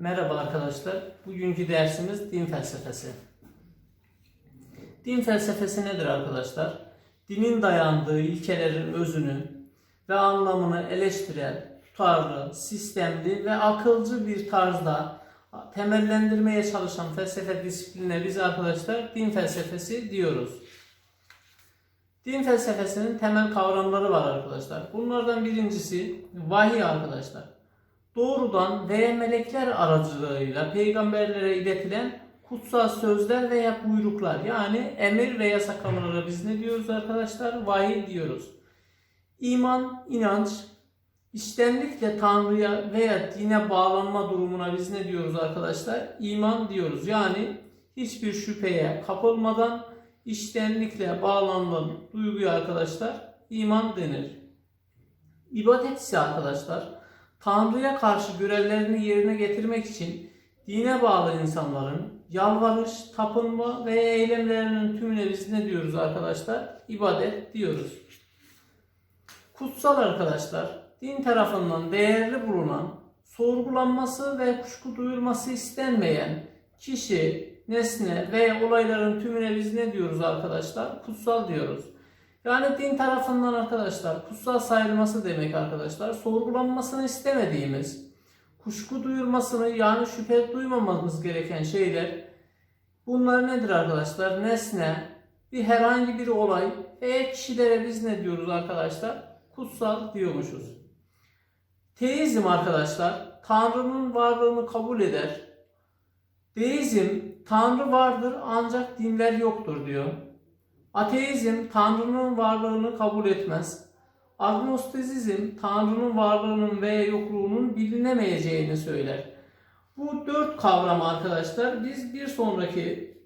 Merhaba arkadaşlar. Bugünkü dersimiz din felsefesi. Din felsefesi nedir arkadaşlar? Dinin dayandığı ilkelerin özünü ve anlamını eleştiren, tutarlı, sistemli ve akılcı bir tarzda temellendirmeye çalışan felsefe disiplinine biz arkadaşlar din felsefesi diyoruz. Din felsefesinin temel kavramları var arkadaşlar. Bunlardan birincisi vahiy arkadaşlar doğrudan veya melekler aracılığıyla peygamberlere iletilen kutsal sözler veya buyruklar yani emir ve yasaklamalara biz ne diyoruz arkadaşlar? Vahiy diyoruz. İman, inanç, içtenlikle Tanrı'ya veya dine bağlanma durumuna biz ne diyoruz arkadaşlar? İman diyoruz. Yani hiçbir şüpheye kapılmadan içtenlikle bağlanan duyguya arkadaşlar iman denir. İbadet ise arkadaşlar Tanrı'ya karşı görevlerini yerine getirmek için dine bağlı insanların yalvarış, tapınma ve eylemlerinin tümüne biz ne diyoruz arkadaşlar? İbadet diyoruz. Kutsal arkadaşlar, din tarafından değerli bulunan, sorgulanması ve kuşku duyulması istenmeyen kişi, nesne ve olayların tümüne biz ne diyoruz arkadaşlar? Kutsal diyoruz. Yani din tarafından arkadaşlar kutsal sayılması demek arkadaşlar. Sorgulanmasını istemediğimiz, kuşku duyulmasını yani şüphe duymamamız gereken şeyler bunlar nedir arkadaşlar? Nesne, bir herhangi bir olay ve kişilere biz ne diyoruz arkadaşlar? Kutsal diyormuşuz. Teizm arkadaşlar Tanrı'nın varlığını kabul eder. Deizm Tanrı vardır ancak dinler yoktur diyor. Ateizm Tanrı'nın varlığını kabul etmez. Agnostizm Tanrı'nın varlığının veya yokluğunun bilinemeyeceğini söyler. Bu dört kavram arkadaşlar biz bir sonraki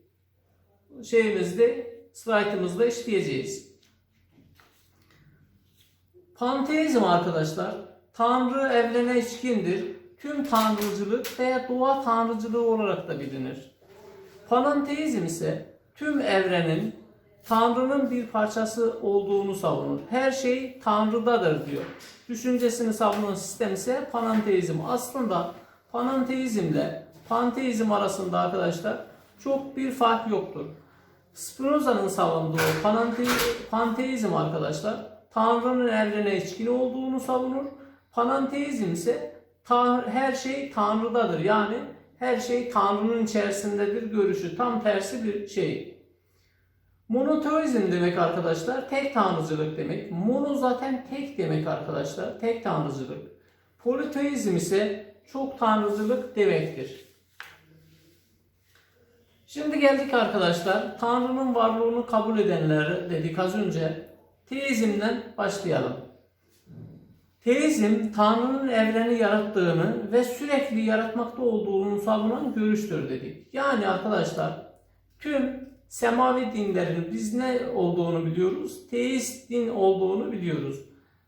şeyimizde slaytımızda işleyeceğiz. Panteizm arkadaşlar Tanrı evrene içkindir. Tüm tanrıcılık veya doğa tanrıcılığı olarak da bilinir. Panenteizm ise tüm evrenin Tanrı'nın bir parçası olduğunu savunur. Her şey Tanrı'dadır diyor. Düşüncesini savunan sistem ise panenteizm. Aslında panenteizmle panteizm arasında arkadaşlar çok bir fark yoktur. Spinoza'nın savunduğu panente, panteizm arkadaşlar Tanrı'nın evrene içkin olduğunu savunur. Panenteizm ise her şey Tanrı'dadır. Yani her şey Tanrı'nın içerisindedir görüşü. Tam tersi bir şey. Monoteizm demek arkadaşlar tek tanrıcılık demek. Mono zaten tek demek arkadaşlar. Tek tanrıcılık. Politeizm ise çok tanrıcılık demektir. Şimdi geldik arkadaşlar. Tanrı'nın varlığını kabul edenler dedik az önce. Teizmden başlayalım. Teizm, Tanrı'nın evreni yarattığını ve sürekli yaratmakta olduğunu savunan görüştür dedik. Yani arkadaşlar tüm semavi dinlerin biz ne olduğunu biliyoruz? Teist din olduğunu biliyoruz.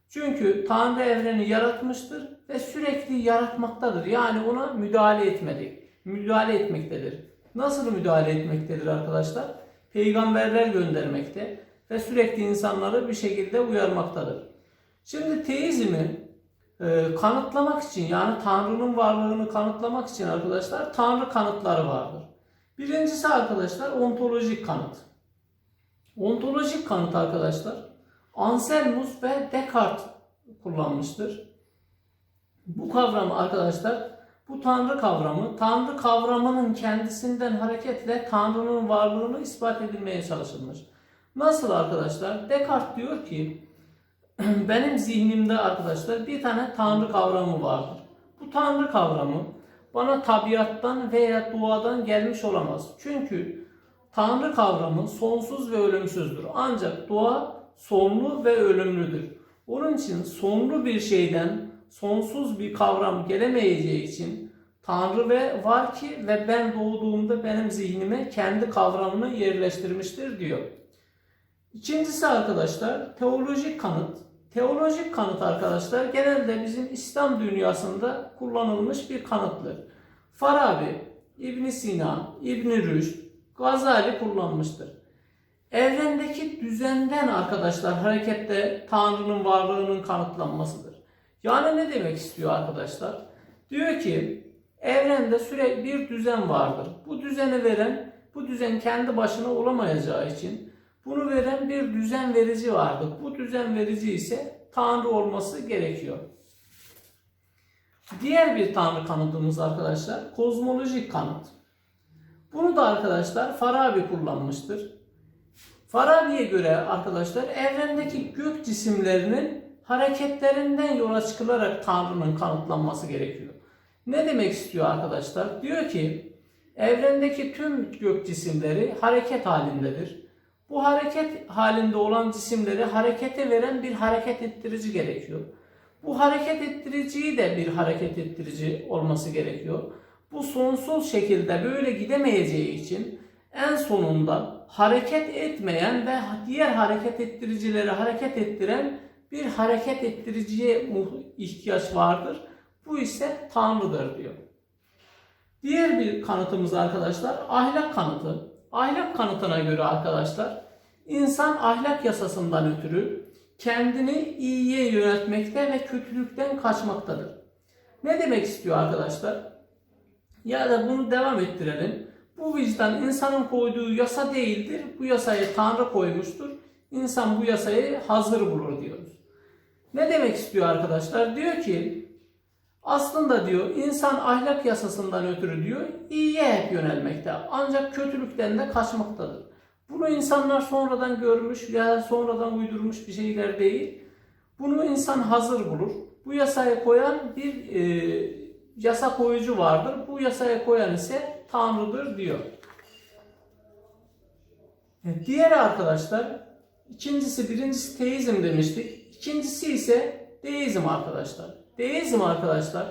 Çünkü Tanrı evreni yaratmıştır ve sürekli yaratmaktadır. Yani ona müdahale etmedik. Müdahale etmektedir. Nasıl müdahale etmektedir arkadaşlar? Peygamberler göndermekte ve sürekli insanları bir şekilde uyarmaktadır. Şimdi teizmi e, kanıtlamak için yani Tanrı'nın varlığını kanıtlamak için arkadaşlar Tanrı kanıtları vardır. Birincisi arkadaşlar ontolojik kanıt. Ontolojik kanıt arkadaşlar Anselmus ve Descartes kullanmıştır. Bu kavramı arkadaşlar bu Tanrı kavramı Tanrı kavramının kendisinden hareketle Tanrı'nın varlığını ispat edilmeye çalışılmış. Nasıl arkadaşlar? Descartes diyor ki benim zihnimde arkadaşlar bir tane Tanrı kavramı vardır. Bu Tanrı kavramı bana tabiattan veya doğadan gelmiş olamaz. Çünkü Tanrı kavramı sonsuz ve ölümsüzdür. Ancak doğa sonlu ve ölümlüdür. Onun için sonlu bir şeyden sonsuz bir kavram gelemeyeceği için Tanrı ve var ki ve ben doğduğumda benim zihnime kendi kavramını yerleştirmiştir diyor. İkincisi arkadaşlar teolojik kanıt. Teolojik kanıt arkadaşlar genelde bizim İslam dünyasında kullanılmış bir kanıttır. Farabi, İbn Sina, İbn Rüşd, Gazali kullanmıştır. Evrendeki düzenden arkadaşlar harekette Tanrı'nın varlığının kanıtlanmasıdır. Yani ne demek istiyor arkadaşlar? Diyor ki Evrende sürekli bir düzen vardır. Bu düzeni veren, bu düzen kendi başına olamayacağı için bunu veren bir düzen verici vardır. Bu düzen verici ise Tanrı olması gerekiyor. Diğer bir Tanrı kanıtımız arkadaşlar kozmolojik kanıt. Bunu da arkadaşlar Farabi kullanmıştır. Farabi'ye göre arkadaşlar evrendeki gök cisimlerinin hareketlerinden yola çıkılarak Tanrı'nın kanıtlanması gerekiyor. Ne demek istiyor arkadaşlar? Diyor ki evrendeki tüm gök cisimleri hareket halindedir. Bu hareket halinde olan cisimleri harekete veren bir hareket ettirici gerekiyor. Bu hareket ettiriciyi de bir hareket ettirici olması gerekiyor. Bu sonsuz şekilde böyle gidemeyeceği için en sonunda hareket etmeyen ve diğer hareket ettiricileri hareket ettiren bir hareket ettiriciye ihtiyaç vardır. Bu ise Tanrı'dır diyor. Diğer bir kanıtımız arkadaşlar ahlak kanıtı. Ahlak kanıtına göre arkadaşlar insan ahlak yasasından ötürü kendini iyiye yöneltmekte ve kötülükten kaçmaktadır. Ne demek istiyor arkadaşlar? Ya da bunu devam ettirelim. Bu vicdan insanın koyduğu yasa değildir. Bu yasayı Tanrı koymuştur. İnsan bu yasayı hazır bulur diyoruz. Ne demek istiyor arkadaşlar? Diyor ki aslında diyor insan ahlak yasasından ötürü diyor iyiye hep yönelmekte. Ancak kötülükten de kaçmaktadır. Bunu insanlar sonradan görmüş ya sonradan uydurmuş bir şeyler değil. Bunu insan hazır bulur. Bu yasaya koyan bir e, yasa koyucu vardır. Bu yasaya koyan ise Tanrı'dır diyor. Diğeri arkadaşlar, ikincisi, birincisi teizm demiştik. İkincisi ise deizm arkadaşlar. Deizm arkadaşlar,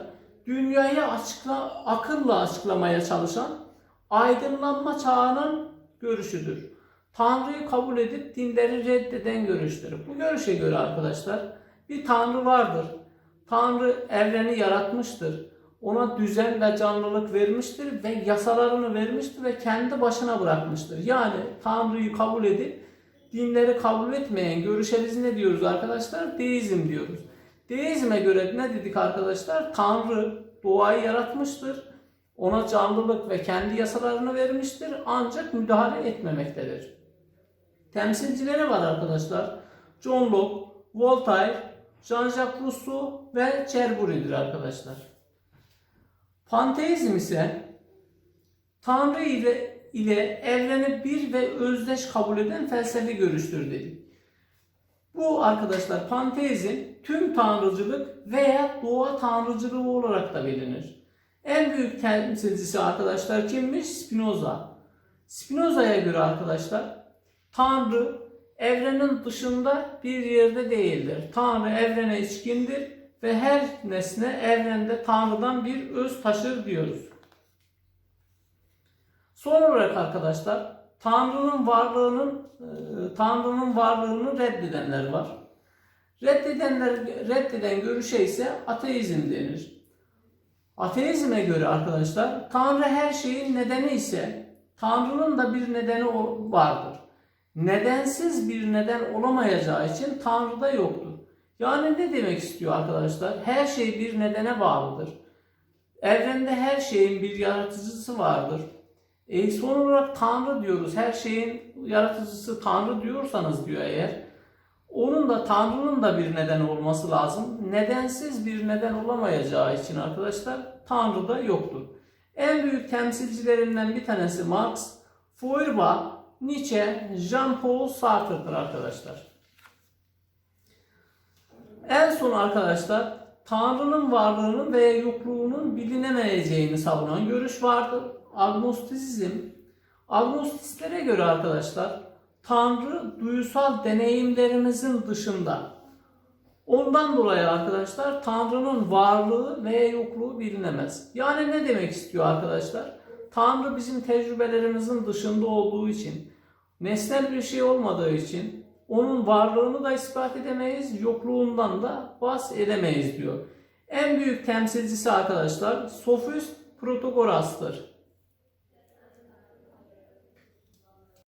dünyayı açıkla, akılla açıklamaya çalışan aydınlanma çağının görüşüdür. Tanrı'yı kabul edip dinleri reddeden görüştür. Bu görüşe göre arkadaşlar bir Tanrı vardır. Tanrı evreni yaratmıştır. Ona düzen ve canlılık vermiştir ve yasalarını vermiştir ve kendi başına bırakmıştır. Yani Tanrı'yı kabul edip dinleri kabul etmeyen görüşe biz ne diyoruz arkadaşlar? Deizm diyoruz. Deizme göre ne dedik arkadaşlar? Tanrı doğayı yaratmıştır. Ona canlılık ve kendi yasalarını vermiştir ancak müdahale etmemektedir. Temsilcileri var arkadaşlar. John Locke, Voltaire, Jean-Jacques Rousseau ve Cherbury'dir arkadaşlar. Panteizm ise Tanrı ile, ile evreni bir ve özdeş kabul eden felsefi görüştür dedik. Bu arkadaşlar panteizm tüm tanrıcılık veya doğa tanrıcılığı olarak da bilinir. En büyük temsilcisi arkadaşlar kimmiş? Spinoza. Spinoza'ya göre arkadaşlar Tanrı evrenin dışında bir yerde değildir. Tanrı evrene içkindir ve her nesne evrende Tanrı'dan bir öz taşır diyoruz. Son olarak arkadaşlar Tanrı'nın varlığının e, Tanrı'nın varlığını reddedenler var. Reddedenler reddeden görüşe ise ateizm denir. Ateizme göre arkadaşlar Tanrı her şeyin nedeni ise Tanrı'nın da bir nedeni vardır. Nedensiz bir neden olamayacağı için Tanrı da yoktur. Yani ne demek istiyor arkadaşlar? Her şey bir nedene bağlıdır. Evrende her şeyin bir yaratıcısı vardır. E son olarak Tanrı diyoruz. Her şeyin yaratıcısı Tanrı diyorsanız diyor eğer. Onun da Tanrı'nın da bir neden olması lazım. Nedensiz bir neden olamayacağı için arkadaşlar Tanrı da yoktur. En büyük temsilcilerinden bir tanesi Marx, Feuerbach, Nietzsche, Jean-Paul Sartre'dır arkadaşlar. En son arkadaşlar Tanrı'nın varlığının veya yokluğunun bilinemeyeceğini savunan görüş vardır. Agnostizm. Agnostistlere göre arkadaşlar Tanrı duyusal deneyimlerimizin dışında. Ondan dolayı arkadaşlar Tanrı'nın varlığı veya yokluğu bilinemez. Yani ne demek istiyor arkadaşlar? Tanrı bizim tecrübelerimizin dışında olduğu için, nesnel bir şey olmadığı için onun varlığını da ispat edemeyiz, yokluğundan da bahsedemeyiz diyor. En büyük temsilcisi arkadaşlar Sofist Protagoras'tır.